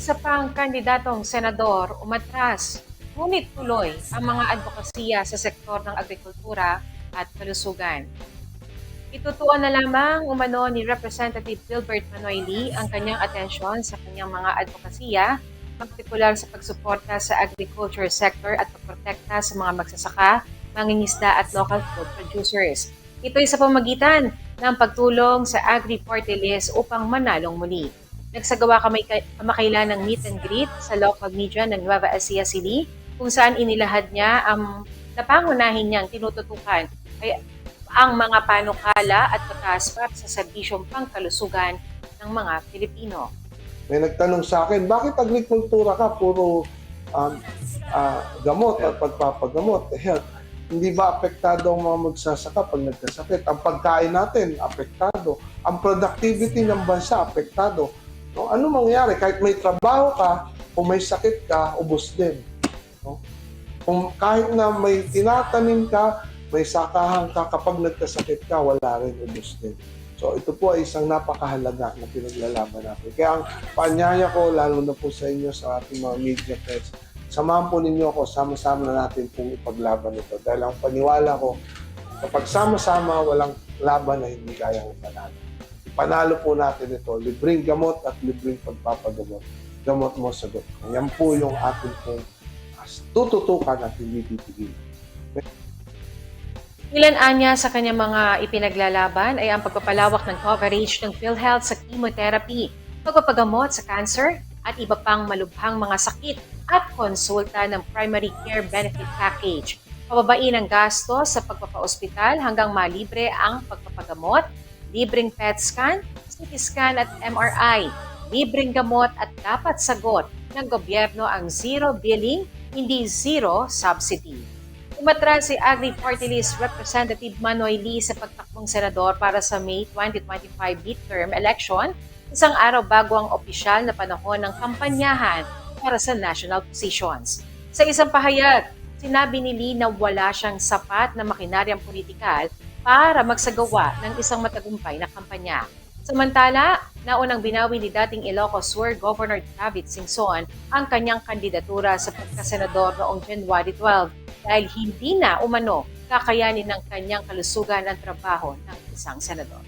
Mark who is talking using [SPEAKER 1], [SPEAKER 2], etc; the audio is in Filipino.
[SPEAKER 1] Isa pang kandidatong senador umatras, ngunit tuloy ang mga advokasya sa sektor ng agrikultura at kalusugan. Itutuon na lamang umano ni Representative Gilbert Manoy ang kanyang atensyon sa kanyang mga advokasya, partikular sa pagsuporta sa agriculture sector at pagprotekta sa mga magsasaka, mangingisda at local food producers. Ito'y sa pamagitan ng pagtulong sa Agri-Party List upang manalong muli. Nagsagawa kami kamakailan ng meet and greet sa local media ng Nueva Ecija City kung saan inilahad niya ang napangunahin niyang tinututukan ay ang mga panukala at batas para sa serbisyong pangkalusugan ng mga Pilipino.
[SPEAKER 2] May nagtanong sa akin, bakit agrikultura ka? Puro um, ah, gamot at pagpapagamot. Eh, hindi ba apektado ang mga magsasaka pag nagkasakit? Ang pagkain natin, apektado. Ang productivity ng bansa, apektado. No? Ano mangyari? Kahit may trabaho ka, kung may sakit ka, ubos din. No? Kung kahit na may tinatanim ka, may sakahan ka, kapag nagkasakit ka, wala rin ubos din. So ito po ay isang napakahalaga na pinaglalaban natin. Kaya ang panyaya ko, lalo na po sa inyo sa ating mga media friends, samahan po ninyo ako, sama-sama na natin pong ipaglaban ito. Dahil ang paniwala ko, kapag sama-sama, walang laban na hindi kayang ipanalo. Ipanalo po natin ito, libreng gamot at libreng pagpapagamot. Gamot mo, sagot ko. Yan po yung ating pong tututukan at hindi titigil.
[SPEAKER 1] Ilan anya sa kanyang mga ipinaglalaban ay ang pagpapalawak ng coverage ng PhilHealth sa chemotherapy, pagpapagamot sa cancer, at iba pang malubhang mga sakit at konsulta ng Primary Care Benefit Package. Pababain ang gasto sa pagpapaospital hanggang malibre ang pagpapagamot, libreng PET scan, CT scan at MRI, libreng gamot at dapat sagot ng gobyerno ang zero billing, hindi zero subsidy. Umatras si Agri Party List Representative Manoy Lee sa pagtakbong senador para sa May 2025 midterm election, isang araw bago ang opisyal na panahon ng kampanyahan para sa national positions. Sa isang pahayag, sinabi ni Lee na wala siyang sapat na makinaryang politikal para magsagawa ng isang matagumpay na kampanya. Samantala, naunang binawi ni dating Ilocos Sur Governor David Singson ang kanyang kandidatura sa pagkasenador noong January 12 dahil hindi na umano kakayanin ng kanyang kalusugan ang trabaho ng isang senador.